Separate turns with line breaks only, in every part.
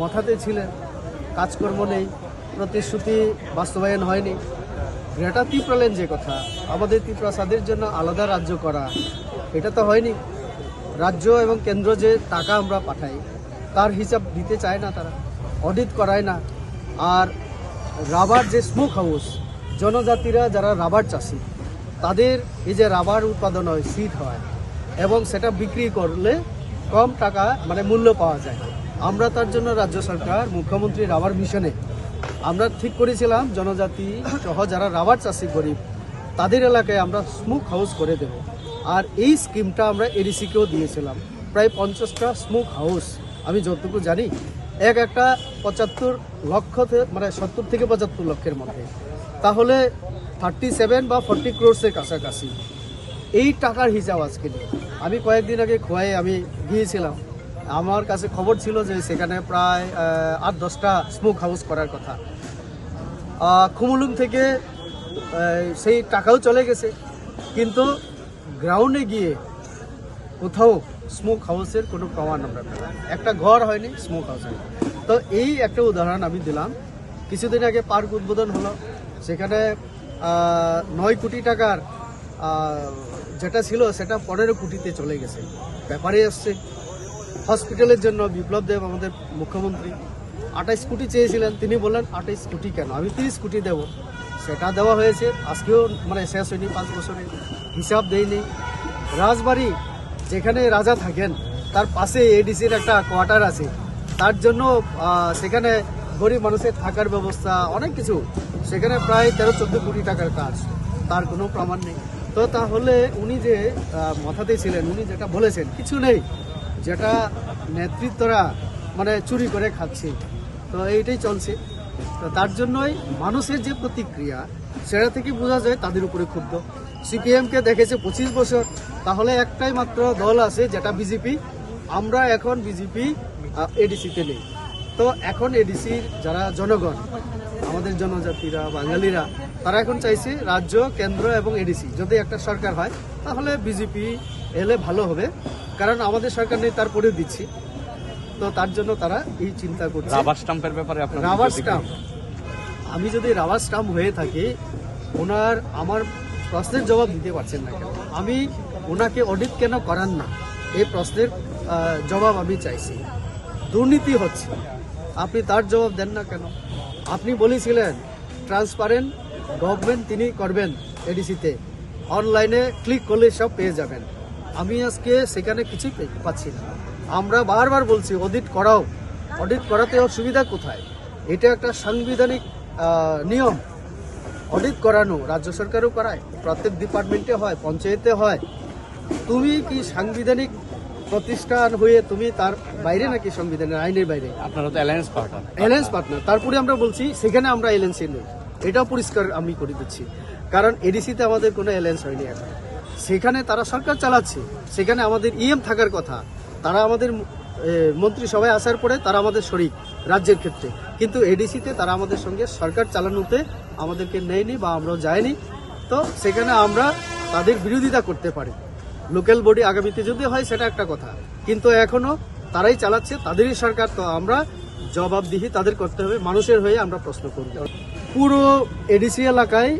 মাথাতে ছিলেন, কাজকর্ম নেই, প্রতিশ্রুতি বাস্তবায়ন হয়নি। গ্রেটা তিপ্রালেন যে কথা আমাদের ত্রিপ্রাসাদের জন্য আলাদা রাজ্য করা, এটা তো হয়নি। রাজ্য এবং কেন্দ্র যে টাকা আমরা পাঠাই, তার হিসাব দিতে চায় না তারা, অডিট করায় না। আর রাবার যে স্মোক হাউস, জনজাতিরা যারা রাবার চাষি, তাদের এই যে রাবার উৎপাদন হয় সিড হয়, এবং সেটা বিক্রি করলে কম টাকা মানে মূল্য পাওয়া যায়। আমরা তার জন্য রাজ্য সরকার মুখ্যমন্ত্রী রাবার মিশনে। আমরা ঠিক করেছিলাম, জনজাতি সহ যারা রাবার চাষি গরিব, তাদের এলাকায় আমরা স্মোক হাউস করে দেব। আর এই স্কিমটা আমরা এডিসিকেও দিয়েছিলাম। প্রায় পঞ্চাশটা স্মোক হাউস, আমি যতটুকু জানি, এক একটা পঁচাত্তর লক্ষ মানে সত্তর থেকে পঁচাত্তর লক্ষের মধ্যে। তাহলে থার্টি সেভেন বা ফর্টি ক্রোর্সের কাছাকাছি। এই টাকার হিসাব আজকে আমি কয়েকদিন আগে খোয়াই আমি গিয়েছিলাম। আমার কাছে খবর ছিল যে সেখানে প্রায় আট দশটা স্মোক হাউস করার কথা। আহ, খুমুলুং থেকে সেই টাকাও চলে গেছে। কিন্তু গ্রাউন্ডে গিয়ে কোথাও স্মোক হাউসের কোনো প্রমাণ আমরা পেলাম একটা ঘর হয়নি স্মোক হাউস হয়নি। তো এই একটা উদাহরণ আমি দিলাম। কিছুদিন আগে পার্ক উদ্বোধন হলো। সেখানে নয় কোটি টাকার যেটা ছিল সেটা পনেরো কোটিতে চলে গেছে। ব্যাপারে আসছে। হসপিটালের জন্য বিপ্লব দেব আমাদের মুখ্যমন্ত্রী। আঠাইশ কোটি চেয়েছিলেন তিনি বললেন আঠাইশ কোটি কেন? আমি তিরিশ কোটি দেব। সেটা দেওয়া হয়েছে। আজকেও মানে শেষ হয়নি পাঁচ বছরে হিসাব দেয়নি। রাজবাড়ি যেখানে রাজা থাকেন তার পাশে এডিসির একটা কোয়ার্টার আছে। তার জন্য সেখানে গরিব মানুষের থাকার ব্যবস্থা অনেক কিছু। সেখানে প্রায় তেরো চোদ্দ কোটি টাকার কাজ। তার কোনো প্রমাণ নেই। তো তাহলে উনি যে আহ, মাথাতে ছিলেন উনি যেটা বলেছেন কিছু নেই। যেটা নেতৃত্বরা মানে চুরি করে খাচ্ছে। তো এইটাই চলছে। তো তার জন্যই মানুষের যে প্রতিক্রিয়া, সেটা থেকে বোঝা যায় তাদের উপরে ক্ষুব্ধ। সিপিএমকে দেখেছে পঁচিশ বছর। তাহলে একটাই মাত্র দল আছে, যেটা বিজেপি। আমরা এখন বিজেপি এডিসিতে নেই। তো এখন এডিসির যারা জনগণ, আমাদের জনজাতিরা, বাঙালিরা, তারা এখন চাইছে রাজ্য, কেন্দ্র এবং এডিসি যদি একটা সরকার হয়, তাহলে বিজেপি এলে ভালো হবে। কারণ আমাদের সরকার নেই তারপরেও দিচ্ছি। তো তার জন্য তারা এই চিন্তা করছে।
রাবার স্টাম্পের ব্যাপারে আপনার
রাবার স্টাম্প। আমি যদি রাবার স্টাম্প হয়ে থাকি ওনার আমার প্রশ্নের জবাব দিতে পারছেন না কেন? আমি ওনাকে অডিট কেন করান না? এই প্রশ্নের জবাব আমি চাইছি। দুর্নীতি হচ্ছে। আপনি তার জবাব দেন না কেন? আপনি বলেছিলেন ট্রান্সপারেন্ট গভর্নমেন্ট তিনি করবেন এডিসিতে অনলাইনে ক্লিক করলে সব পেয়ে যাবেন। আমি আজকে সেখানে কিছুই পাচ্ছি না। আমরা বারবার বলছি অডিট করাও। অডিট করাতে অসুবিধা কোথায়? এটা একটা সাংবিধানিক নিয়ম। অডিট করানো রাজ্য সরকারও করায় প্রত্যেক ডিপার্টমেন্টে হয় পঞ্চায়েতে হয়। তুমি কি সাংবিধানিক প্রতিষ্ঠান হয়ে তুমি তার বাইরে নাকি সংবিধানের আইনের বাইরে?
আপনারা তো অ্যালায়েন্স পার্টনার
অ্যালায়েন্স পার্টনার তারপরে আমরা বলছি সেখানে আমরা এলএনসি নেই। এটাও পরিষ্কার আমি করে দিচ্ছি। কারণ এডিসিতে আমাদের কোনো অ্যালায়েন্স হয়নি এখন। সেখানে তারা সরকার চালাচ্ছে। সেখানে আমাদের ইএম থাকার কথা। তারা আমাদের মন্ত্রিসভায় আসার পরে তারা আমাদের শরিক রাজ্যের ক্ষেত্রে। কিন্তু এডিসিতে তারা আমাদের সঙ্গে সরকার চালানোতে আমাদেরকে নেয়নি বা আমরাও যাইনি। তো সেখানে আমরা তাদের বিরোধিতা করতে পারি। লোকাল বডি আগামীতে যদি হয় সেটা একটা কথা। কিন্তু এখনও তারাই চালাচ্ছে, তাদেরই সরকার। তো আমরা জবাবদিহি তাদের করতে হবে। মানুষের হয়ে আমরা প্রশ্ন করব পুরো এডিসি এলাকায়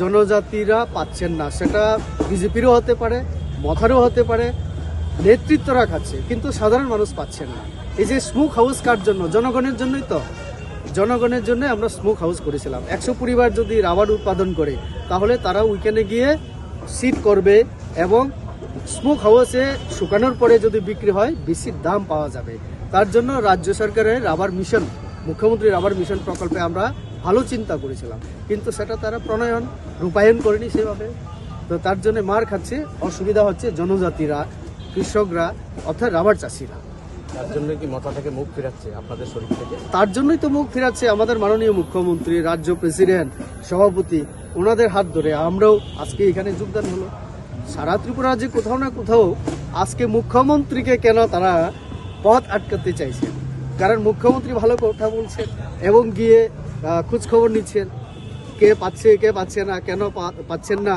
জনজাতিরা পাচ্ছেন না। সেটা বিজেপিরও হতে পারে, মথারও হতে পারে, নেতৃত্বরা খাচ্ছে, কিন্তু সাধারণ মানুষ পাচ্ছেন না। এই যে স্মোক হাউস কার জন্য? জনগণের জন্যই তো। জনগণের জন্য আমরা স্মোক হাউস করেছিলাম। একশো পরিবার যদি রাবার উৎপাদন করে, তাহলে তারা উইকেন্ডে গিয়ে সিট করবে এবং স্মোক হাউসে শুকানোর পরে যদি বিক্রি হয় বেশি দাম পাওয়া যাবে। তার জন্য রাজ্য সরকারের রাবার মিশন মুখ্যমন্ত্রী রাবার মিশন প্রকল্পে আমরা ভালো চিন্তা করেছিলাম। কিন্তু সেটা তারা প্রণয়ন রূপায়ণ করেনি সেভাবে। তো তার জন্য মার খাচ্ছে অসুবিধা হচ্ছে জনজাতিরা কৃষকরা অর্থাৎ রাবার চাষিরা।
তার জন্য কি মাথা থেকে মুখ ফিরাচ্ছে আপনাদের শরীর থেকে?
তার জন্যই তো মুখ ফিরাচ্ছে আমাদের মাননীয় মুখ্যমন্ত্রী রাজ্য প্রেসিডেন্ট সভাপতি ওনাদের হাত ধরে। আমরাও আজকে এখানে যোগদান হলো। সারা ত্রিপুরা যে কোথাও না কোথাও আজকে মুখ্যমন্ত্রীকে কেন তারা পথ আটকাতে চাইছেন কারণ মুখ্যমন্ত্রী ভালো কথা বলছেন এবং গিয়ে আহ, খোঁজ খবর নিচ্ছেন। কে পাচ্ছে কে পাচ্ছে না কেন পাচ্ছেন না?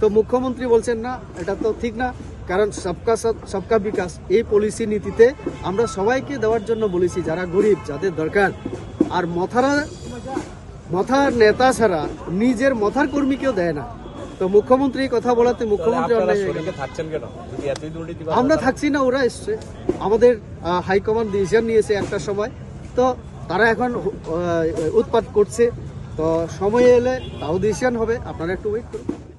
তো মুখ্যমন্ত্রী বলছেন না এটা তো ঠিক না। কারণ সবকা সবকা বিকাশ। এই পলিসি নীতিতে আমরা সবাইকে দেওয়ার জন্য বলেছি যারা গরিব যাদের দরকার। আর মথারা মথার নেতা ছাড়া নিজের মথার কর্মীকেও দেয় না। তো মুখ্যমন্ত্রী কথা বলাতে মুখ্যমন্ত্রী আমরা থাকছি না ওরা এসছে। আমাদের হাইকমান্ড ডিসিশন নিয়েছে একটা সময়। তো তারা এখন উৎপাদ করছে। তো সময় এলে তাও ডিসিশন হবে। আপনারা একটু ওয়েট করুন।